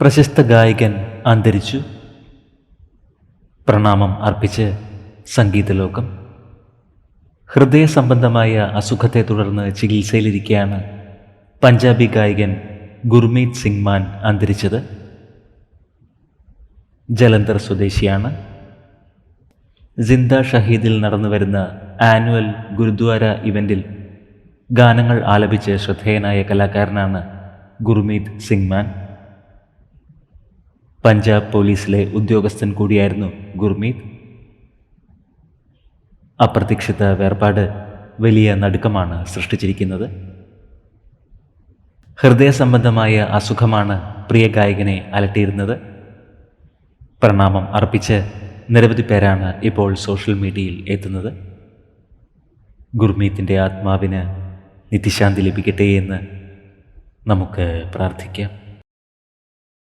പ്രശസ്ത ഗായകൻ അന്തരിച്ചു. പ്രണാമം അർപ്പിച്ച് സംഗീതലോകം. ഹൃദയ സംബന്ധമായ അസുഖത്തെ തുടർന്ന് ചികിത്സയിലിരിക്കെയാണ് പഞ്ചാബി ഗായകൻ ഗുർമീത് സിംഗ് മാൻ അന്തരിച്ചത്. ജലന്ധർ സ്വദേശിയാണ്. സിന്ദ ഷഹീദിൽ നടന്നു വരുന്ന ആനുവൽ ഗുരുദ്വാര ഇവന്റിൽ ഗാനങ്ങൾ ആലപിച്ച് ശ്രദ്ധേയനായ കലാകാരനാണ് ഗുർമീത് സിംഗ് മാൻ. പഞ്ചാബ് പോലീസിലെ ഉദ്യോഗസ്ഥൻ കൂടിയായിരുന്നു ഗുർമീത്. അപ്രതീക്ഷിത വേർപാട് വലിയ നടുക്കമാണ് സൃഷ്ടിച്ചിരിക്കുന്നത്. ഹൃദയ സംബന്ധമായ അസുഖമാണ് പ്രിയ ഗായകനെ അലട്ടിയിരുന്നത്. പ്രണാമം അർപ്പിച്ച് നിരവധി പേരാണ് ഇപ്പോൾ സോഷ്യൽ മീഡിയയിൽ എത്തുന്നത്. ഗുർമീത്തിന്റെ ആത്മാവിന് നിത്യശാന്തി ലഭിക്കട്ടെ എന്ന് നമുക്ക് പ്രാർത്ഥിക്കാം.